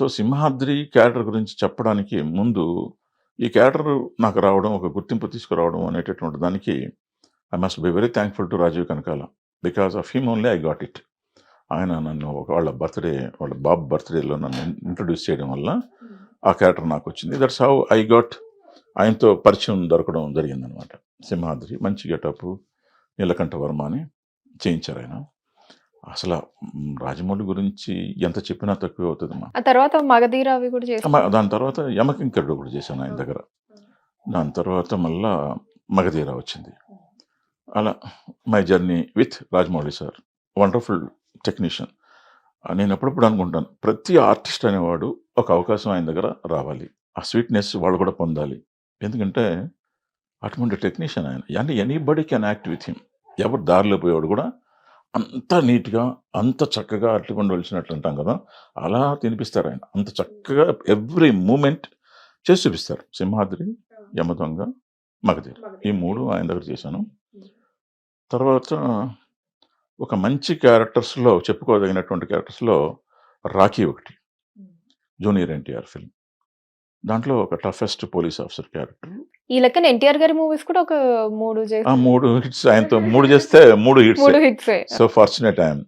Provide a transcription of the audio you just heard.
So Simhadri character గురించి చెప్పడానికి ముందు ఈ క్యారెక్టర్ నాకు రావడం ఒక గుర్తింపు తీసుకురావడం అనేటటువంటి దానికి I must be very thankful to Rajeev Kanakala because of him only I got it ఆయన నన్ను ఒక వాళ్ళ బర్త్డే వాళ్ళ బాబు బర్త్డేలో నన్ను ఇంట్రొడ్యూస్ చేయడం వల్ల ఆ క్యారెక్టర్ నాకు వచ్చింది. దట్స్ హౌ ఐ గాట్ ఆయనతో పరిచయం దొరకడం జరిగిందనమాట సింహాద్రి మంచి గెటప్ నీలకంఠ వర్మ అని చేయించారు ఆయన. అసలు రాజమౌళి గురించి ఎంత చెప్పినా తక్కువే అవుతుందమ్మా ఆ తర్వాత మగధీర అవి కూడా చేసి దాని తర్వాత యమకింకరుడు కూడా చేశాను ఆయన దగ్గర. దాని తర్వాత మళ్ళా మగధీర వచ్చింది. అలా my journey with Rajamouli sir. Wonderful technician. నేను ఎప్పుడప్పుడు అనుకుంటాను ప్రతి ఆర్టిస్ట్ అనేవాడు ఒక అవకాశం ఆయన దగ్గర రావాలి. ఆ స్వీట్నెస్ వాళ్ళు కూడా పొందాలి. ఎందుకంటే అటువంటి టెక్నీషియన్ ఆయన. అంటే anybody can act with him. ఎవరు దారిలో పోయేవాడు కూడా అంత నీట్గా అంత చక్కగా అట్లుకుండా వచ్చినట్లు అంటాం కదా! అలా తినిపిస్తారు ఆయన. అంత చక్కగా ఎవ్రీ మూమెంట్ చేసి చూపిస్తారు. సింహాద్రి యమదొంగ మగధీర. ఈ మూడు ఆయన దగ్గర చేశాను. తర్వాత ఒక మంచి క్యారెక్టర్స్లో చెప్పుకోదగినటువంటి క్యారెక్టర్స్లో రాఖీ ఒకటి. Junior NTR film. దాంట్లో ఒక టఫెస్ట్ పోలీస్ ఆఫీసర్ క్యారెక్టర్. ఈ లెక్కన ఎన్టీఆర్ గారి మూవీస్ కూడా ఒక మూడు మూడు హిట్స్ ఆయనతో మూడు చేస్తే మూడు హిట్స్. మూడు హిట్స్ సో ఫార్చునేట్ ఆయన